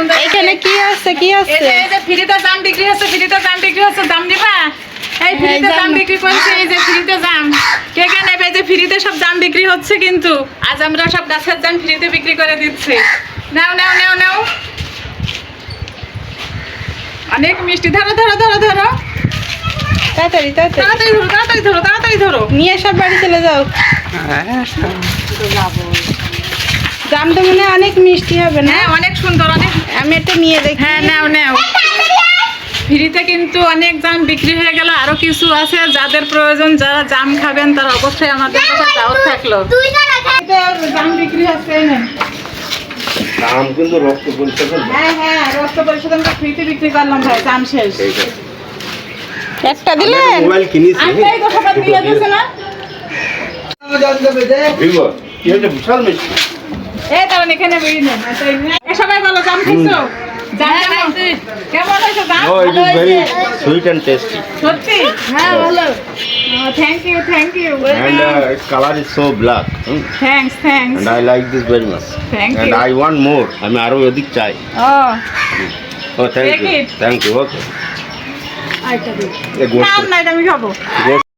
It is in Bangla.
সুন্দর এখানে কি আছে কি এই আছে? যে এই যে ফ্রিতে জাম বিক্রি হচ্ছে ফ্রিতে জাম বিক্রি হচ্ছে দাম নিবা? এই ফ্রিতে জাম জাম বিক্রি করছে এই যে ফ্রিতে জাম। কে কে নেবে এই যে ফ্রিতে সব জাম বিক্রি হচ্ছে কিন্তু? আজ আমরা সব গাছের জাম ফ্রিতে বিক্রি করে দিচ্ছি। নাও নাও নাও নাও। অনেক মিষ্টি। ধরো ধরো ধরো ধরো। তাড়াতাড়ি তাড়াতাড়ি। তাড়াতাড়ি ধরো তাড়াতাড়ি ধরো তাড়াতাড়ি ধরো। নিয়ে সব বাড়ি চলে যাও। দামটা মনে অনেক মিষ্টি হবে না? হ্যাঁ অনেক সুন্দর অনেক আমি একটা নিয়ে দেখি। হ্যাঁ নাও নাও। ফ্রিতে কিন্তু অনেক জাম বিক্রি হয়ে গেল আরও কিছু আছে যাদের প্রয়োজন যারা জাম খাবেন তারা অবশ্যই আমাদের কাছে দাওয়াত থাকল। জাম বিক্রি হচ্ছে নেন। কিন্তু রক্ত পরীক্ষা হ্যাঁ হ্যাঁ রক্ত পরিশোধন আমরা ফ্রিতে বিক্রি করলাম ভাই জাম শেষ। একটা একটা মোবাইল কিনেছি। আমি এই কথাটা দিয়ে দিছে না? বিশাল মিষ্টি। এই কারণ এখানে বেরিয়ে নেন আচ্ছা, সবাই বলো জাম খাইছো? কেমন কেমন হয়েছে জাম? Oh it sweet and tasty সত্যি? হ্যাঁ ভালো। Thank you thank you and uh, its color is so black hmm? Thanks thanks and I like this very much Thank and you. I want more আমি আরও অধিক চাই। Oh. O thank Take you it. Thank you okay আচ্ছা দিই এই গোস্ত না